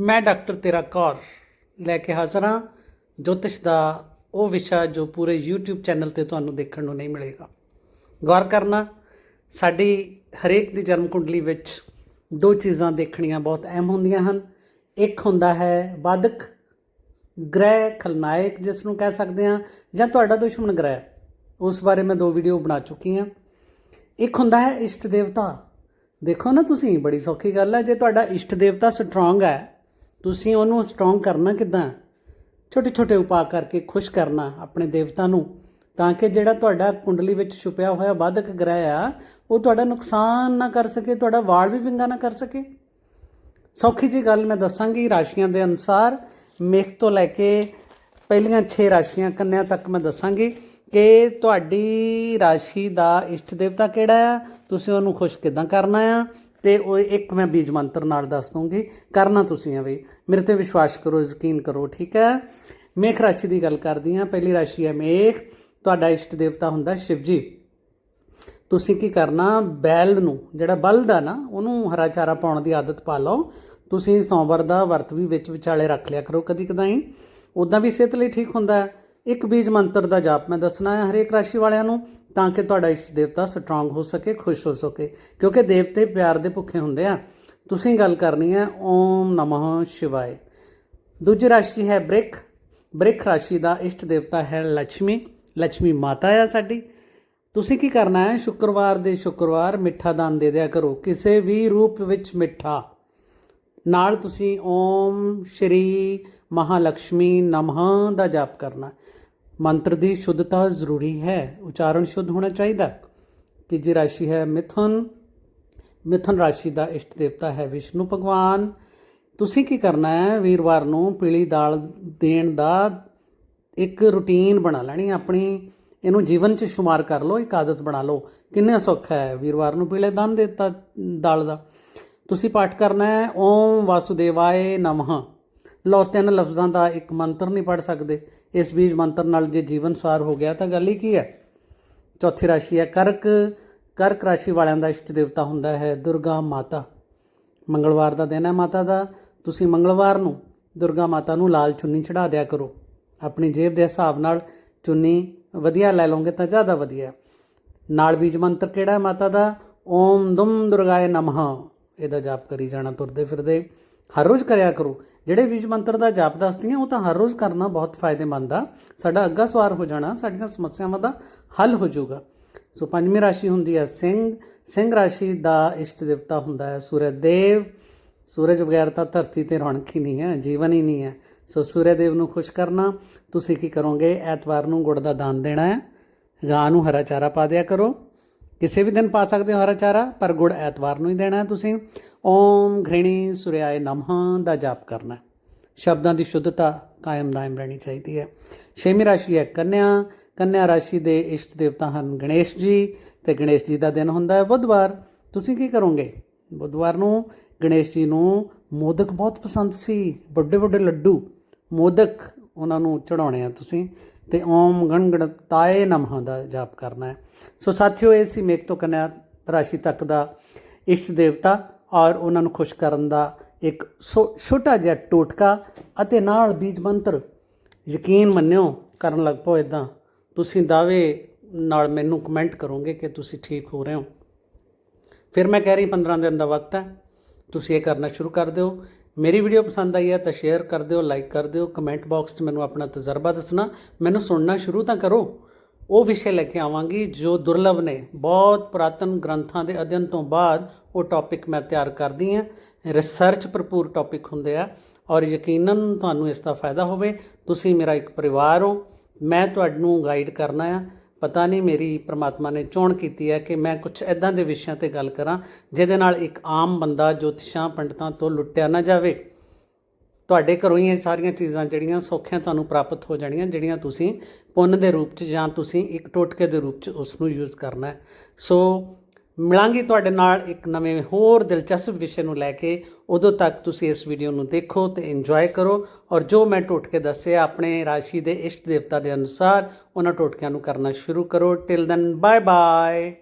ਮੈਂ ਡਾਕਟਰ ਤੇਰਾ ਕੌਰ ਲੈ ਕੇ ਹਾਜ਼ਰ ਹਾਂ। ਜੋਤਿਸ਼ ਦਾ ਉਹ ਵਿਸ਼ਾ ਜੋ ਪੂਰੇ YouTube ਚੈਨਲ ਤੇ ਤੁਹਾਨੂੰ ਦੇਖਣ ਨੂੰ ਨਹੀਂ ਮਿਲੇਗਾ। ਗੌਰ ਕਰਨਾ, ਸਾਡੀ ਹਰੇਕ ਦੀ ਜਨਮ ਕੁੰਡਲੀ ਵਿੱਚ ਦੋ ਚੀਜ਼ਾਂ ਦੇਖਣੀਆਂ ਬਹੁਤ ਅਹਿਮ ਹੁੰਦੀਆਂ ਹਨ। ਇੱਕ ਹੁੰਦਾ ਹੈ ਬਾਦਕ ਗ੍ਰਹਿ ਖਲਨਾਇਕ ਜਿਸ ਨੂੰ ਕਹਿ ਸਕਦੇ ਹਾਂ, ਜਾਂ ਤੁਹਾਡਾ ਦੁਸ਼ਮਣ ਗ੍ਰਹਿ। ਉਸ ਬਾਰੇ ਮੈਂ ਦੋ ਵੀਡੀਓ ਬਣਾ ਚੁੱਕੀ ਹਾਂ। ਇੱਕ ਹੁੰਦਾ ਹੈ ਇਸ਼ਟ ਦੇਵਤਾ। ਦੇਖੋ ਨਾ ਤੁਸੀਂ, ਬੜੀ ਸੌਖੀ ਗੱਲ ਹੈ। ਜੇ ਤੁਹਾਡਾ ਇਸ਼ਟ ਦੇਵਤਾ ਸਟਰੋਂਗ ਹੈ ਤੁਸੀਂ ਉਹਨੂੰ ਸਟਰੋਂਗ ਕਰਨਾ ਕਿਦਾਂ? ਛੋਟੇ ਛੋਟੇ ਉਪਾਅ ਕਰਕੇ ਖੁਸ਼ ਕਰਨਾ ਆਪਣੇ ਦੇਵਤਾ ਨੂੰ, ਤਾਂ ਕਿ ਜਿਹੜਾ ਤੁਹਾਡਾ ਕੁੰਡਲੀ ਵਿੱਚ ਛੁਪਿਆ ਹੋਇਆ ਬਾਧਕ ਗ੍ਰਹਿ ਆ, ਉਹ ਤੁਹਾਡਾ ਨੁਕਸਾਨ ਨਾ ਕਰ ਸਕੇ, ਤੁਹਾਡਾ ਵਾਲ ਵੀ ਵਿੰਗਾ ਨਾ ਕਰ ਸਕੇ। ਸੌਖੀ ਜੀ ਗੱਲ ਮੈਂ ਦੱਸਾਂਗੀ ਰਾਸ਼ੀਆਂ ਦੇ ਅਨੁਸਾਰ, ਮੇਖ ਤੋਂ ਲੈ ਕੇ ਪਹਿਲੀਆਂ 6 ਰਾਸ਼ੀਆਂ ਕੰਨਿਆ ਤੱਕ ਮੈਂ ਦੱਸਾਂਗੀ ਕਿ ਤੁਹਾਡੀ ਰਾਸ਼ੀ ਦਾ ਇਸ਼ਟ ਦੇਵਤਾ ਕਿਹੜਾ ਆ, ਤੁਸੀਂ ਉਹਨੂੰ ਖੁਸ਼ ਕਿਦਾਂ ਕਰਨਾ ਆ ਤੇ ਉਹ ਇੱਕ ਮੈਂ ਬੀਜ ਮੰਤਰ ਨਾਲ ਦੱਸ ਦੂੰਗੀ। ਕਰਨਾ ਤੁਸੀਂ ਆ ਵੀ ਮੇਰੇ ਤੇ ਵਿਸ਼ਵਾਸ ਕਰੋ, ਯਕੀਨ ਕਰੋ, ਠੀਕ ਹੈ? ਮੇਖ ਰਾਸ਼ੀ ਦੀ ਗੱਲ ਕਰਦੀ ਆ ਪਹਿਲੀ ਰਾਸ਼ੀ ਹੈ ਮੇਖ। ਤੁਹਾਡਾ ਇਸ਼ਟ ਦੇਵਤਾ ਹੁੰਦਾ ਸ਼ਿਵ ਜੀ ਤੁਸੀਂ ਕੀ ਕਰਨਾ? ਬੈਲ ਨੂੰ, ਜਿਹੜਾ ਬਲਦ ਆ ਨਾ, ਉਹਨੂੰ ਹਰਾ ਚਾਰਾ ਪਾਉਣ ਦੀ ਆਦਤ ਪਾ ਲਓ। ਤੁਸੀਂ ਸੋਮਵਾਰ ਦਾ ਵਰਤ ਵੀ ਵਿੱਚ ਵਿਚਾਲੇ ਰੱਖ ਲਿਆ ਕਰੋ ਕਦੀ ਕਦਾਈ। ਉਦਾਂ ਵੀ ਸਿਹਤ ਲਈ ਠੀਕ ਹੁੰਦਾ ਹੈ। ਇੱਕ ਬੀਜ ਮੰਤਰ ਦਾ ਜਾਪ ਮੈਂ ਦੱਸਣਾ ਹੈ ਹਰੇਕ ਰਾਸ਼ੀ ਵਾਲਿਆਂ ਨੂੰ। ਤਾਂ ਕਿ ਤੁਹਾਡਾ ਇਸ਼ਟ ਦੇਵਤਾ ਸਟਰੋਂਗ ਹੋ ਸਕੇ, ਖੁਸ਼ ਹੋ ਸਕੇ। ਕਿਉਂਕਿ ਦੇਵਤੇ ਪਿਆਰ ਦੇ ਭੁੱਖੇ ਹੁੰਦੇ ਆ। ਤੁਸੀਂ ਗੱਲ ਕਰਨੀ ਹੈ, ਓਮ ਨਮः ਸ਼ਿਵਾਏ। ਦੂਜੀ ਰਾਸ਼ੀ ਹੈ ਬ੍ਰਿਖ। ਬ੍ਰਿਖ ਰਾਸ਼ੀ ਦਾ ਇਸ਼ਟ ਦੇਵਤਾ ਹੈ ਲక్ష్ਮੀ ਲక్ష్ਮੀ ਮਾਤਾ ਆ ਸਾਡੀ। ਤੁਸੀਂ ਕੀ ਕਰਨਾ ਹੈ, ਸ਼ੁੱਕਰਵਾਰ ਦੇ ਸ਼ੁੱਕਰਵਾਰ ਮਿੱਠਾ ਦਾਨ ਦੇ ਦਿਆ ਕਰੋ। ਕਿਸੇ ਵੀ ਰੂਪ ਵਿੱਚ ਮਿੱਠਾ। ਨਾਲ ਤੁਸੀਂ ਓਮ ਸ਼੍ਰੀ ਮਹਾਲక్ష్ਮੀ ਨਮਹ ਦਾ ਜਾਪ ਕਰਨਾ। ਮੰਤਰ ਦੀ ਸ਼ੁੱਧਤਾ ਜ਼ਰੂਰੀ ਹੈ, ਉਚਾਰਨ ਸ਼ੁੱਧ ਹੋਣਾ ਚਾਹੀਦਾ। ਤੀਜੀ ਰਾਸ਼ੀ ਹੈ ਮਿਥੁਨ। ਮਿਥੁਨ ਰਾਸ਼ੀ ਦਾ ਇਸ਼ਟ ਦੇਵਤਾ ਹੈ ਵਿਸ਼ਨੂੰ ਭਗਵਾਨ। ਤੁਸੀਂ ਕੀ ਕਰਨਾ ਹੈ? ਵੀਰਵਾਰ ਨੂੰ ਪੀਲੀ ਦਾਲ ਦੇਣ ਦਾ ਇੱਕ ਰੁਟੀਨ ਬਣਾ ਲੈਣੀ ਆਪਣੀ। ਇਹਨੂੰ ਜੀਵਨ 'ਚ ਸ਼ੁਮਾਰ ਕਰ ਲਓ, ਇੱਕ ਆਦਤ ਬਣਾ ਲਓ। ਕਿੰਨਾ ਸੌਖਾ ਹੈ ਵੀਰਵਾਰ ਨੂੰ ਪੀਲੇ ਦਾਨ ਦੇ ਦਿੱਤਾ, ਦਾਲ ਦਾ। ਤੁਸੀਂ ਪਾਠ ਕਰਨਾ ਹੈ, ਓਮ ਵਾਸੁਦੇਵਾਏ ਨਮः। ਲਓ, ਤਿੰਨ ਲਫ਼ਜ਼ਾਂ ਦਾ ਇੱਕ ਮੰਤਰ ਨਹੀਂ ਪੜ ਸਕਦੇ। ਇਸ ਬੀਜ ਮੰਤਰ ਨਾਲ ਜੇ ਜੀਵਨ ਸਾਰ ਹੋ ਗਿਆ ਤਾਂ ਗੱਲ ਹੀ ਕੀ ਹੈ? ਚੌਥੀ ਰਾਸ਼ੀ ਹੈ, ਕਰਕ ਕਰਕ ਰਾਸ਼ੀ ਵਾਲਿਆਂ ਦਾ ਇਸ਼ਟ ਦੇਵਤਾ ਹੁੰਦਾ ਹੈ, ਦੁਰਗਾ ਮਾਤਾ। ਮੰਗਲਵਾਰ ਦਾ ਦਿਨ ਹੈ ਮਾਤਾ ਦਾ। ਤੁਸੀਂ ਮੰਗਲਵਾਰ ਨੂੰ ਦੁਰਗਾ ਮਾਤਾ ਨੂੰ ਲਾਲ ਚੁੰਨੀ ਚੜਾ ਦਿਆ ਕਰੋ। ਆਪਣੀ ਜੇਬ ਦੇ ਹਿਸਾਬ ਨਾਲ ਚੁੰਨੀ ਵਧੀਆ ਲੈ ਲਓਗੇ ਤਾਂ ਜ਼ਿਆਦਾ ਵਧੀਆ। ਨਾਲ ਬੀਜ ਮੰਤਰ ਕਿਹੜਾ ਹੈ ਮਾਤਾ ਦਾ? ਓਮ ਦੁਮ ਦੁਰਗਾਏ ਨਮः ਇਹਦਾ ਜਾਪ ਕਰੀ ਜਾਣਾ, ਤੁਰਦੇ ਫਿਰਦੇ। ਹਰ ਰੋਜ਼ ਕਰਿਆ ਕਰੋ। ਜਿਹੜੇ ਬੀਜ ਮੰਤਰ ਦਾ ਜਾਪ ਦੱਸਦੀਆਂ, ਉਹ ਤਾਂ ਹਰ ਰੋਜ਼ ਕਰਨਾ ਬਹੁਤ ਫਾਇਦੇਮੰਦ ਆ। ਸਾਡਾ ਅੱਗਾ ਸਵਾਰ ਹੋ ਜਾਣਾ, ਸਾਡੀਆਂ ਸਮੱਸਿਆਵਾਂ ਦਾ ਹੱਲ ਹੋ ਜਾਊਗਾ। ਸੋ ਪੰਜਵੀਂ ਰਾਸ਼ੀ ਹੁੰਦੀ ਹੈ ਸਿੰਘ। ਸਿੰਘ ਰਾਸ਼ੀ ਦਾ ਇਸ਼ਟ ਦੇਵਤਾ ਹੁੰਦਾ ਹੈ ਸੂਰਜ ਦੇਵ। ਸੂਰਜ ਬਗੈਰ ਤਾਂ ਧਰਤੀ ਤੇ ਰੌਣਕ ਹੀ ਨਹੀਂ ਹੈ, ਜੀਵਨ ਹੀ ਨਹੀਂ ਹੈ। ਸੋ ਸੂਰਜ ਦੇਵ ਨੂੰ ਖੁਸ਼ ਕਰਨਾ। ਤੁਸੀਂ ਕੀ ਕਰੋਗੇ? ਐਤਵਾਰ ਨੂੰ ਗੁੜ ਦਾ ਦਾਨ ਦੇਣਾ ਹੈ। ਗਾਂ ਨੂੰ ਹਰਾ ਚਾਰਾ ਪਾ ਦਿਆ ਕਰੋ। ਕਿਸੇ ਵੀ ਦਿਨ ਪਾ ਸਕਦੇ ਹੋ ਹਰਾ ਚਾਰਾ, ਪਰ ਗੁੜ ਐਤਵਾਰ ਨੂੰ ਹੀ ਦੇਣਾ ਹੈ ਤੁਸੀਂ। ਓਮ ਘ੍ਰਿਣੀ ਸੁਰਿਆਏ ਨਮः ਦਾ ਜਾਪ ਕਰਨਾ ਸ਼ਬਦਾਂ ਦੀ ਸ਼ੁੱਧਤਾ ਕਾਇਮ ਨਾਇਮ ਰਹਿਣੀ ਚਾਹੀਦੀ ਹੈ। ਛੇਵੀਂ ਰਾਸ਼ੀ ਹੈ ਕੰਨਿਆ। ਕੰਨਿਆ ਰਾਸ਼ੀ ਦੇ ਇਸ਼ਟ ਦੇਵਤਾ ਹਨ ਗਣੇਸ਼ ਜੀ ਤੇ ਗਣੇਸ਼ ਜੀ ਦਾ ਦਿਨ ਹੁੰਦਾ ਹੈ ਬੁੱਧਵਾਰ। ਤੁਸੀਂ ਕੀ ਕਰੋਗੇ? ਬੁੱਧਵਾਰ ਨੂੰ ਗਣੇਸ਼ ਜੀ ਨੂੰ ਮੋਦਕ ਬਹੁਤ ਪਸੰਦ ਸੀ। ਵੱਡੇ ਵੱਡੇ ਲੱਡੂ, ਮੋਦਕ ਉਹਨਾਂ ਨੂੰ ਚੜਾਉਣੇ ਆ ਤੁਸੀਂ। ਤੇ ਓਮ ਗਣਗਣਤਾਏ ਨਮः ਦਾ ਜਾਪ ਕਰਨਾ ਹੈ। ਸੋ ਸਾਥੀਓ, ਇਹ ਸੀ ਮੇਕ ਤੋਂ ਕਨਿਆ ਰਾਸ਼ੀ ਤੱਕ ਦਾ ਇਸ਼ਟ ਦੇਵਤਾ ਔਰ ਉਹਨਾਂ ਨੂੰ ਖੁਸ਼ ਕਰਨ ਦਾ ਇੱਕ ਸੋ- ਛੋਟਾ ਜਿਹਾ ਟੋਟਕਾ ਅਤੇ ਨਾਲ ਬੀਜ ਮੰਤਰ ਯਕੀਨ ਮੰਨਿਓ ਕਰਨ ਲੱਗ ਪਓ ਇਦਾਂ ਤੁਸੀਂ ਦਾਅਵੇ ਨਾਲ ਮੈਨੂੰ ਕਮੈਂਟ ਕਰੋਗੇ ਕਿ ਤੁਸੀਂ ਠੀਕ ਹੋ ਰਹੇ ਹੋ। ਫਿਰ ਮੈਂ ਕਹਿ ਰਹੀ 15 ਦਿਨ ਦਾ ਵਕਤ ਹੈ। ਤੁਸੀਂ ਇਹ ਕਰਨਾ ਸ਼ੁਰੂ ਕਰ ਦਿਓ। ਮੇਰੀ ਵੀਡੀਓ ਪਸੰਦ ਆਈ ਹੈ ਤਾਂ ਸ਼ੇਅਰ ਕਰ ਦਿਓ ਲਾਈਕ ਕਰ ਦਿਓ ਕਮੈਂਟ ਬਾਕਸ 'ਚ ਮੈਨੂੰ ਆਪਣਾ ਤਜਰਬਾ ਦੱਸਣਾ। ਮੈਨੂੰ ਸੁਣਨਾ ਸ਼ੁਰੂ ਤਾਂ ਕਰੋ। ਉਹ ਵਿਸ਼ੇ ਲੈ ਕੇ ਆਵਾਂਗੀ ਜੋ ਦੁਰਲਭ ਨੇ। ਬਹੁਤ ਪੁਰਾਤਨ ਗ੍ਰੰਥਾਂ ਦੇ ਅਧਿਐਨ ਤੋਂ ਬਾਅਦ ਉਹ ਟੌਪਿਕ ਮੈਂ ਤਿਆਰ ਕਰਦੀ ਹਾਂ। ਰਿਸਰਚ ਭਰਪੂਰ ਟੌਪਿਕ ਹੁੰਦੇ ਆ ਔਰ ਯਕੀਨਨ ਤੁਹਾਨੂੰ ਇਸ ਦਾ ਫਾਇਦਾ ਹੋਵੇ। ਤੁਸੀਂ ਮੇਰਾ ਇੱਕ ਪਰਿਵਾਰ ਹੋ। ਮੈਂ ਤੁਹਾਨੂੰ ਗਾਈਡ ਕਰਨਾ ਆ। ਪਤਾ ਨਹੀਂ ਮੇਰੀ ਪ੍ਰਮਾਤਮਾ ਨੇ ਚੋਣ ਕੀਤੀ ਹੈ ਕਿ ਮੈਂ ਕੁਝ ਐਦਾਂ ਦੇ ਵਿਸ਼ਿਆਂ ਤੇ ਗੱਲ ਕਰਾਂ, ਜਿਹਦੇ ਨਾਲ ਇੱਕ ਆਮ ਬੰਦਾ ਜੋਤਿਸ਼ਾਂ ਪੰਡਤਾਂ ਤੋਂ ਲੁੱਟਿਆ ਨਾ ਜਾਵੇ। ਤੁਹਾਡੇ ਘਰੋਂ ਹੀ ਇਹ ਸਾਰੀਆਂ ਚੀਜ਼ਾਂ ਜਿਹੜੀਆਂ ਸੌਖਿਆਂ ਤੁਹਾਨੂੰ ਪ੍ਰਾਪਤ ਹੋ ਜਾਣੀਆਂ, ਜਿਹੜੀਆਂ ਤੁਸੀਂ ਪੁੰਨ ਦੇ ਰੂਪ 'ਚ ਜਾਂ ਤੁਸੀਂ ਇੱਕ ਟੋਟਕੇ ਦੇ ਰੂਪ 'ਚ ਉਸ ਨੂੰ ਯੂਜ਼ ਕਰਨਾ ਸੋ ਮਿਲਾਂਗੀ ਤੁਹਾਡੇ ਨਾਲ ਇੱਕ ਨਵੇਂ ਹੋਰ ਦਿਲਚਸਪ ਵਿਸ਼ੇ ਨੂੰ ਲੈ ਕੇ। ਉਦੋਂ ਤੱਕ ਤੁਸੀਂ ਇਸ ਵੀਡੀਓ ਨੂੰ ਦੇਖੋ ਤੇ ਇੰਜੋਏ ਕਰੋ। ਔਰ ਜੋ ਮੈਂ ਟੋਟਕੇ ਦੱਸੇ ਆਪਣੇ ਰਾਸ਼ੀ ਦੇ ਇਸ਼ਟ ਦੇਵਤਾ ਦੇ ਅਨੁਸਾਰ, ਉਹਨਾਂ ਟੋਟਕਿਆਂ ਨੂੰ ਕਰਨਾ ਸ਼ੁਰੂ ਕਰੋ। Till then bye bye